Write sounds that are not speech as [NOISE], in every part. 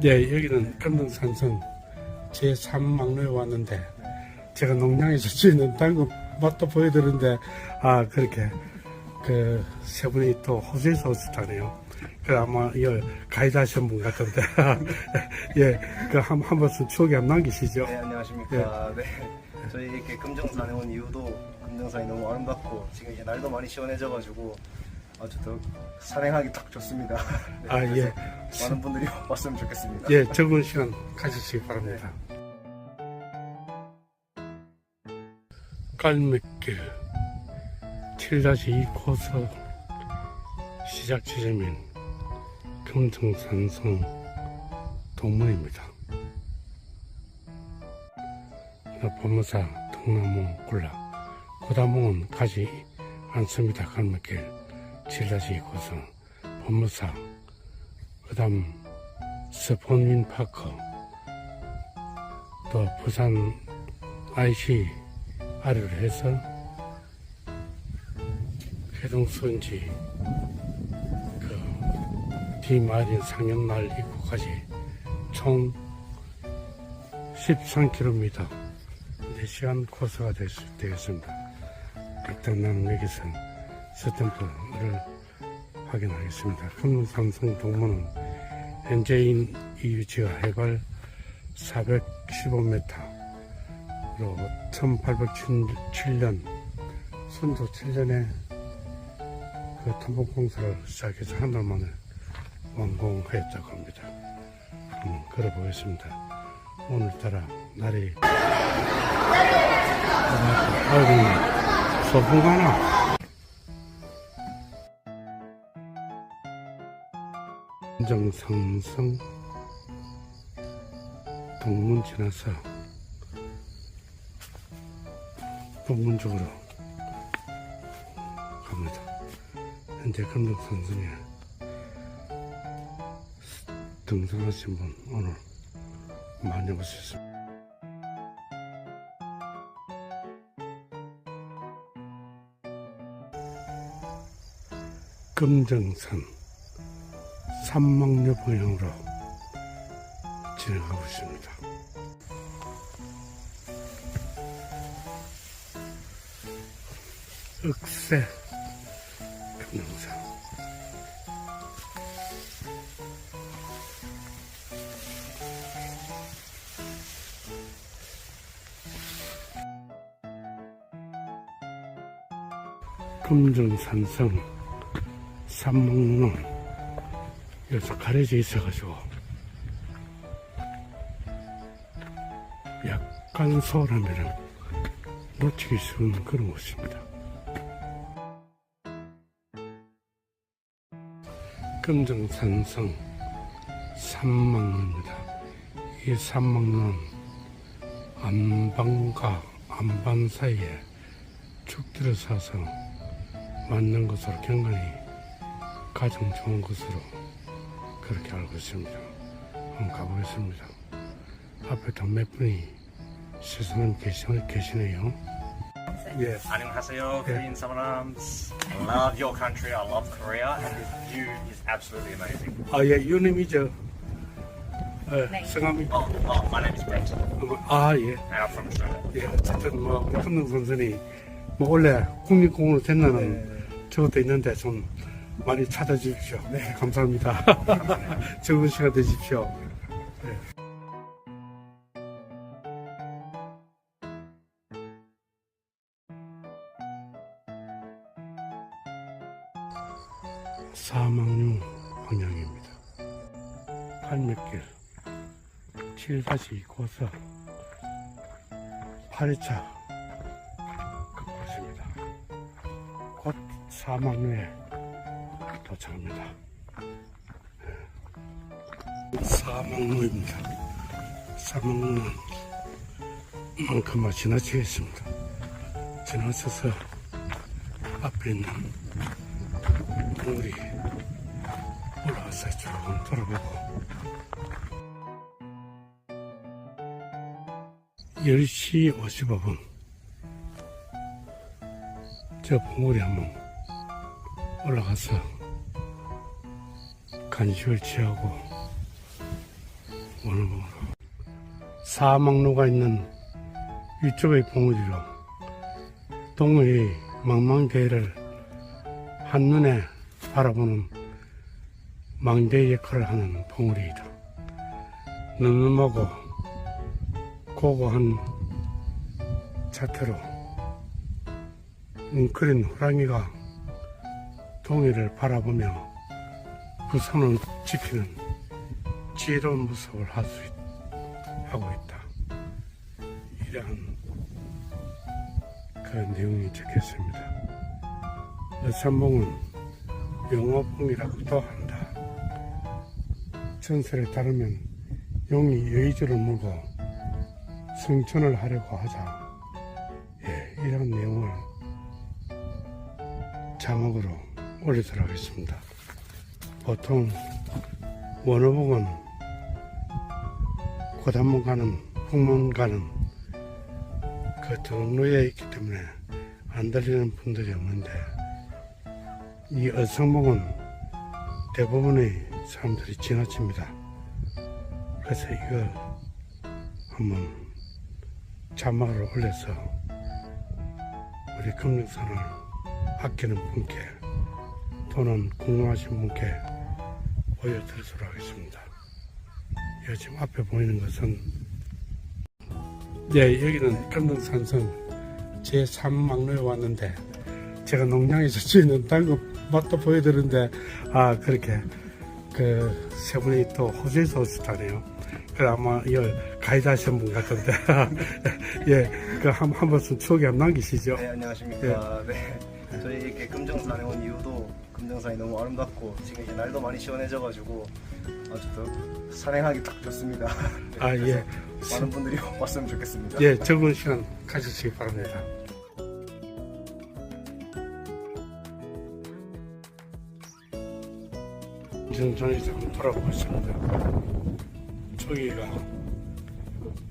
네, 여기는 금등산성 제3막로에 왔는데 제가 농장에서 지는 당근 맛도 보여드렸는데 아 그렇게 그 세 분이 또 호주에서 오셨다네요. 그 아마 이 가이드 하신 분 같은데 [LAUGHS] 예, 그한 한 번씩 추억이 안 남기시죠? 네 안녕하십니까. 네. 저희 이렇게 금정산에 온 이유도 금정산이 너무 아름답고 지금 이제 날도 많이 시원해져가지고 아주 더 산행하기 딱 좋습니다. 네, [LAUGHS] 아, 예. 많은 분들이 [LAUGHS] 왔으면 좋겠습니다. 예, 적은 시간 가지시기 바랍니다. 깔맥길 7-2 코스 시작 지점인 금등산성 동문입니다. 법무사 등나무 굴락 고다몽은 가지 않습니다. 깔맥길 7-2 코스 법무사 그 다음 스폰윈 파크 또 부산 IC 아래로 해서 해동수원지 그 뒤마린 상영날 입구까지 총 13km 4시간 코스가 될 수, 되겠습니다. 일단 나는 여기서 스탬프를 확인하겠습니다. 금산성 동문은 현재인 이 위치가 해발 415m로 1807년 선조 7년에 그 탐방 공사를 시작해서 한 달 만에 완공하였다고 합니다. 한번 걸어보겠습니다. 오늘따라 날이 아이고 소풍 가나 정상성 동문 지나서 동문 쪽으로 갑니다. 현재 금덕선성에 등산하신 분 오늘 많이 오셨습니다. 금정산 산막류 방향으로 진행하고 있습니다. 억새 금정산 금정산성 산목론 여기서 가려져 있어가지고 약간 서울하면은 놓치기 쉬운 그런 곳입니다. 금정산성 산막로입니다. 이 산막로는 안방과 안반 사이에 축 들어서서 만든 것으로 경관이 가장 좋은 것으로 그렇게 알고 있습니다. 한번 가보겠습니다. 앞에 몇 분이 시선을 계시, 계시네요. 예. 안녕하세요, Korean Summonarms. I love your country. I love Korea, and this view is absolutely amazing. 아, 예, 유님이 저, 어, 성함이, Oh, oh, my name is Brent, and 아, 예. I'm from Australia. 예, 어쨌든 뭐, 금능 선생이 뭐, 원래 국립공원으로 된다는 저것도 있는데 좀 많이 찾아주십시오. 네, 감사합니다. [LAUGHS] 좋은 시간 되십시오. 네. 사망류 방향입니다. 팔맥길 7-2 고서 8회차 그곳입니다. 곧 사막로에 도착합니다. 사막로입니다. 사막로는 만큼만 지나치겠습니다. 지나쳐서 앞에 있는 우리 올라와서 조금 돌아보고 10시 55분 저 봉우리 한번 올라가서 간식을 취하고 원어봉으로 사막로가 있는 위쪽의 봉우리로 동의 망망대해를 한눈에 바라보는 망대 역할을 하는 봉우리이다. 늠름하고 고고한 자태로 웅크린 호랑이가 동해를 바라보며 그 손을 지키는 지혜로운 모습을 할 수 하고 있다. 이러한 그 내용이 적혔습니다. 여산봉은 영어봉이라고도 한다. 전설에 따르면 용이 여의주를 물고 승천을 하려고 하자 예, 이런 내용을 자막으로 올리도록 하겠습니다. 보통 원어복은 고단문 가는 북문 가는 그 등로에 있기 때문에 안 들리는 분들이 없는데 이 어성복은 대부분의 사람들이 지나칩니다. 그래서 이걸 한번 자막으로 올려서 우리 금융산을 아끼는 분께 또는 궁금하신 분께 보여드리도록 하겠습니다. 이 지금 앞에 보이는 것은 네 여기는 금능산성 제3막로에 왔는데 제가 농장에서 지는 당근 맛도 보여드리는데 아 그렇게 그 세 분이 또 호주에서 오셨다네요. 그 아마 이 가이드 하신 분 같은데 [LAUGHS] 예그 한 한 번쯤 추억에 남기시죠. 네, 안녕하십니까. 네. 저희 이렇게 금정산에 온 이유도 금정산이 너무 아름답고 지금 이제 날도 많이 시원해져가지고 아주 더 산행하기 딱 좋습니다. 네, [LAUGHS] 아, 그래서 예. 많은 분들이 [LAUGHS] 왔으면 좋겠습니다. 예, 적은 시간 가지시기 바랍니다. 지금 저희 지금 돌아보고 있습니다. 저기가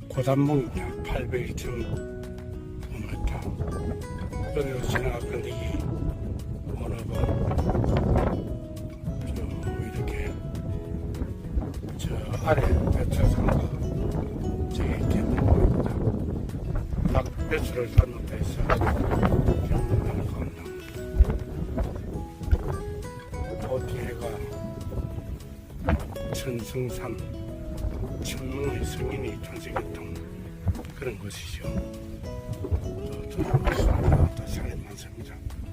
고단봉 800km 여기 로 지나갔는데 이 원어가 저 이렇게 저 아래 배차상가 저기 이렇게 보입니다. 딱 배수를 잘못돼 있어. 경남하는 건너. 그 뒤에가 천승산 천문의 성인이 탄생했던 그런 곳이죠. 산이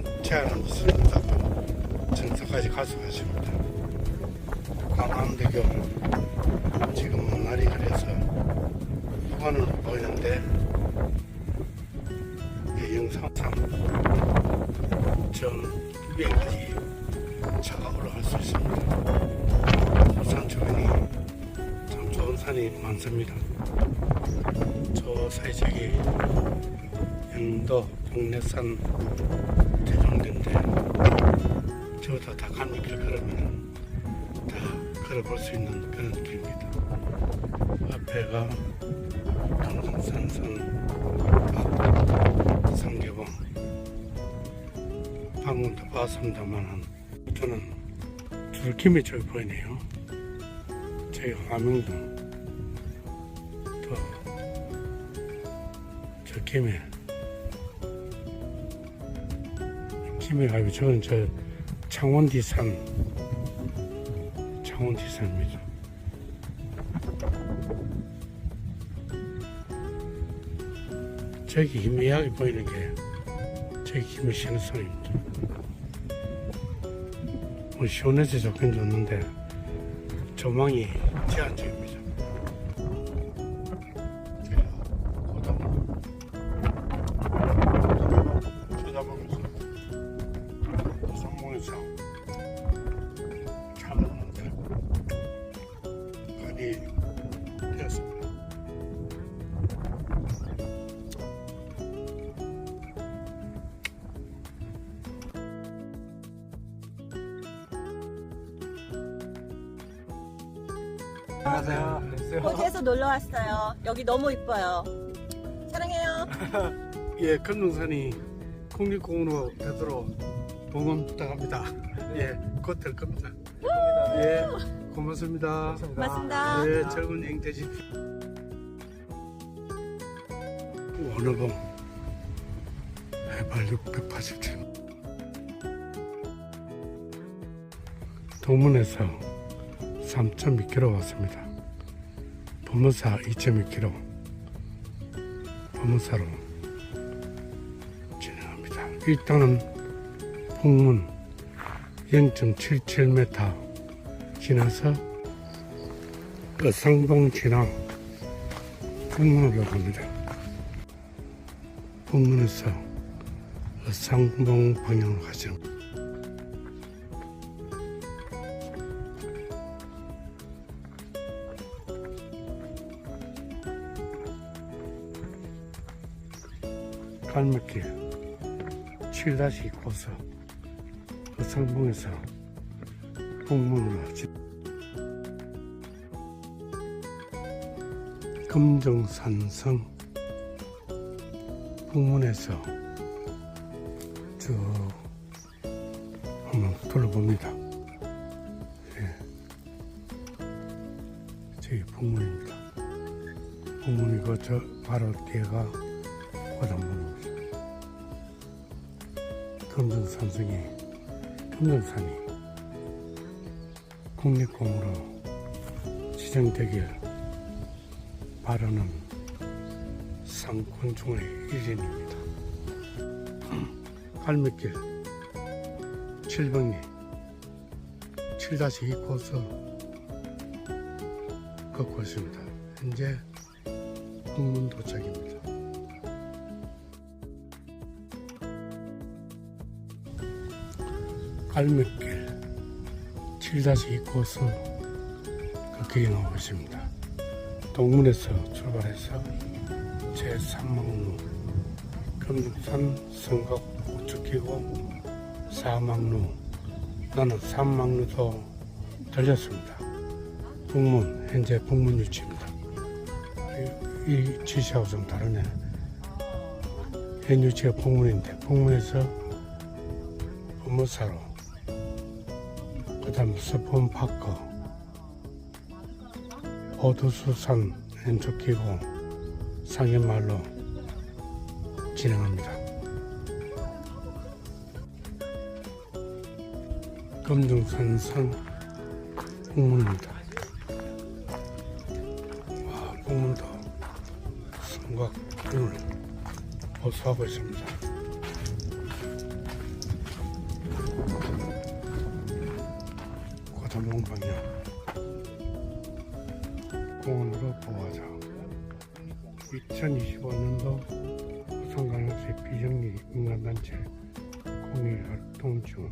시간 제한이 있습니다. 정상까지 가서 가십니다. 광안대교 지금은 날이 그래서 휴관으로 보이는데 이 영상상 전 위에까지 차가 올라갈 수 있습니다. 산 주변이 참 좋은 산이 많습니다. 저 사이쪽이 영도 동래산 대종대인데 저다 닭한길 걸으면 다 걸어볼 수 있는 그런 길입니다. 앞에가 금성산선 앞 상계봉 방금도 봤습니다만 저는 둘김이 저기 보이네요. 저기 화명동 또 저 김해 김해 가면 저는 저 창원디산 창원디산입니다. 저기 희미하게 보이는 게 저기 김해 신호선입니다. 뭐 시원해서 좋긴 좋는데 조망이 제한적입니다. 안녕하세요. 호주에서 놀러 왔어요. 여기 너무 이뻐요. 사랑해요. [LAUGHS] 예, 금능산이 국립공원으로 되도록 봉헌 부탁합니다. 예, 곧 될 겁니다. 예, 고맙습니다. 고맙습니다. 예, 즐거운 여행 되십시오. 원어봉 해발 687. 동문에서 3.2km 왔습니다. 범무사 2.2km. 범무사로 진행합니다. 일단은 풍문 0.77m 지나서 어상봉 지나 풍문으로 갑니다. 풍문에서 어상봉 방향으로 가죠. 갈매길 7-2 고서 어상봉에서 풍문으로 지 금정산성 북문에서 쭉 한번 둘러봅니다. 예. 저기 북문입니다. 북문이고 저 바로 뒤에가 고단문입니다. 금정산성이 금정산이 국립공원으로 지정되길 바라는 상권 중의 일인입니다. 갈매길 7번리 7-2 코스 걷고 있습니다. 현재 북문 도착입니다. 갈매길 7-2 코스 걷기 나오고 있습니다. 동문에서 출발해서 제3막로 금산 성곽 우측이고 4막로 나는 3막로도 들렸습니다. 북문 현재 북문 위치입니다. 이, 이 지시하고 좀 다르네. 현 위치가 북문인데 북문에서 법무사로 그 다음 서폰파크 호두수산 왼쪽 기고 상해말로 진행합니다. 금등산산 북문입니다. 와, 북문도 성곽 을 호소하고 있습니다. 방향 공원으로 보호하자. 2025년도 부산광역시 비정리 인간단체 공익활동 중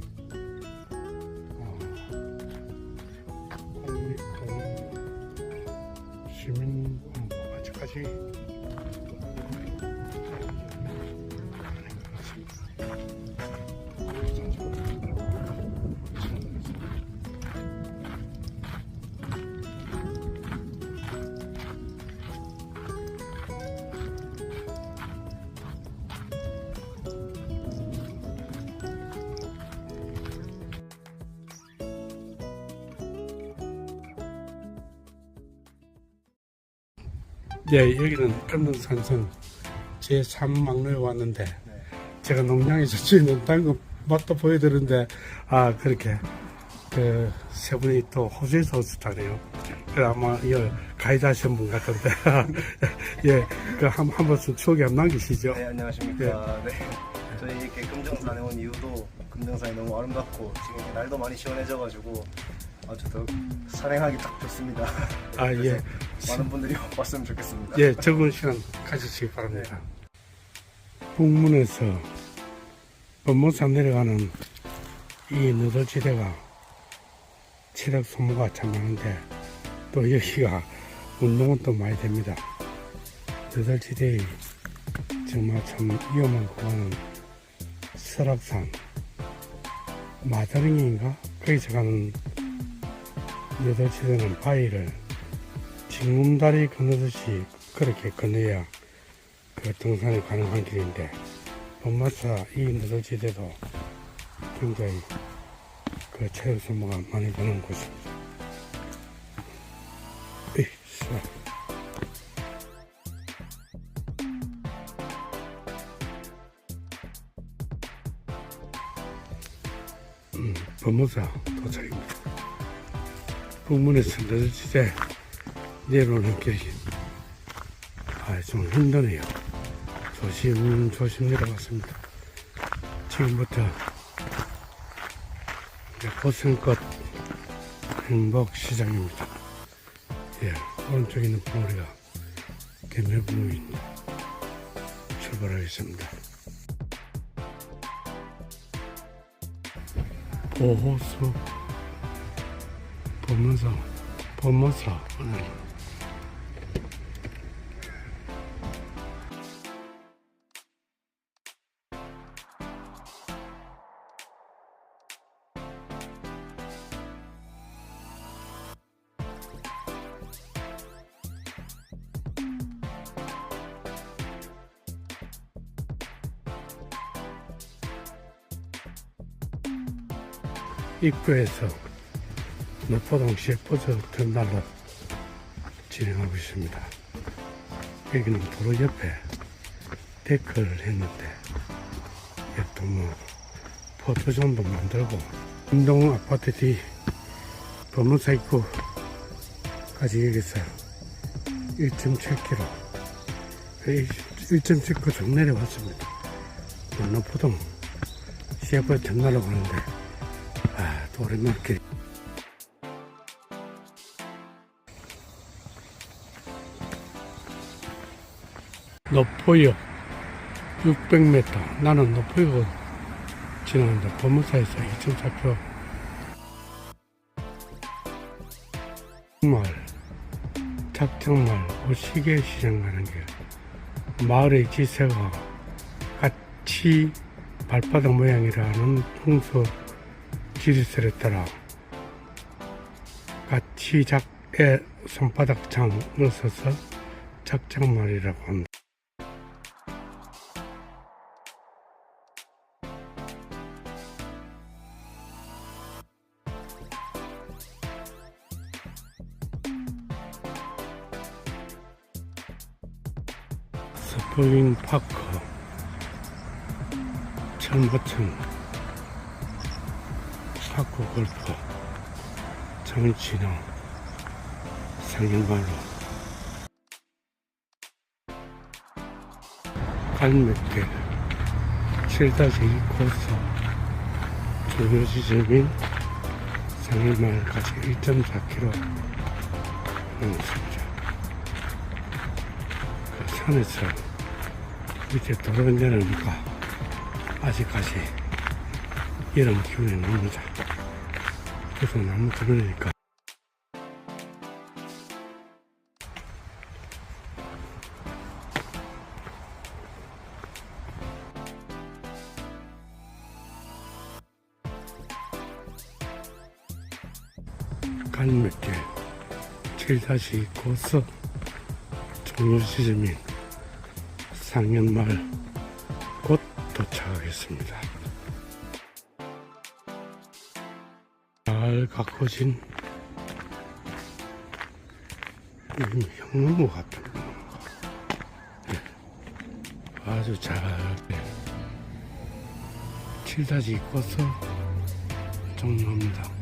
네, 여기는 금능산성 제3막로에 왔는데 제가 농장에서 지는 당근 맛도 보여드렸는데 아 그렇게 그 세 분이 또 호주에서 오셨다네요. 그 아마 이 가이드 하신 분 같은데 [LAUGHS] 예, 그한 한 번씩 추억이 안 남기시죠? 네, 안녕하십니까. 네. 저희 이렇게 금정산에 온 이유도 금정산이 너무 아름답고 지금 날도 많이 시원해져가지고 아주 더 산행하기 딱 좋습니다. 아, 예. 많은 분들이 왔으면 좋겠습니다. 예, 적은 시간 가지시기 바랍니다. 북문에서 법무산 내려가는 이 너덜지대가 체력 소모가 참 많은데 또 여기가 운동은 또 많이 됩니다. 너덜지대의 정말 참 위험한 구간은 설악산 마다링인가 거기서 가는 너덜지대는 바위를 징검다리 건너듯이 그렇게 건너야 그 등산이 가능한 길인데 본마사 이 너덜지대도 굉장히 그 체력 소모가 많이 되는 곳입니다. 자. 음, 도착입니다. 북문에서 너덜지대 내려오는 길이 아, 좀 힘드네요. 조심 조심 내려갔습니다. 지금부터 고생꽃 행복 시장입니다. 예, 오른쪽에 있는 봉우리가 개묘분입니다. 출발하겠습니다. 보호수 보면서 보면서. 오늘 입구에서 노포동 셰퍼즈 터널로 진행하고 있습니다. 여기는 도로 옆에 데크를 했는데 옆도 뭐 포토존도 만들고 운동 아파트 뒤 법무사 입구까지 여기서 1.7km 1.7km 좀 내려왔습니다. 노포동 셰퍼즈 터널로 가는데 아, 또 오랜만에 노포역 600m. 나는 노포역을 지나는데 법무사에서 2.4km. 마을, 작정마을, 오시계 시장 가는 길. 마을의 지세가 같이 발바닥 모양이라는 풍수 지리설에 따라 같이 작의 손바닥 장을 써서 작장말이라고 합니다. 스프링 파크 천보천 파크 골프 정치령 상영발로. 갈매길 7-2 코스. 주요 지점인 상일마을까지 1.4km 넘습니다. 그 산에서 밑에 도로 내려오니까 아직까지 여름 기운이 납니다. 그래서 나무 들으니까 간몇개 7-2 코스 종료 지점인 상현마을 곧 도착하겠습니다. 잘 가꿔진 음, 향나무 같은 거. 네. 아주 잘 네. 7-2 코스 종료합니다.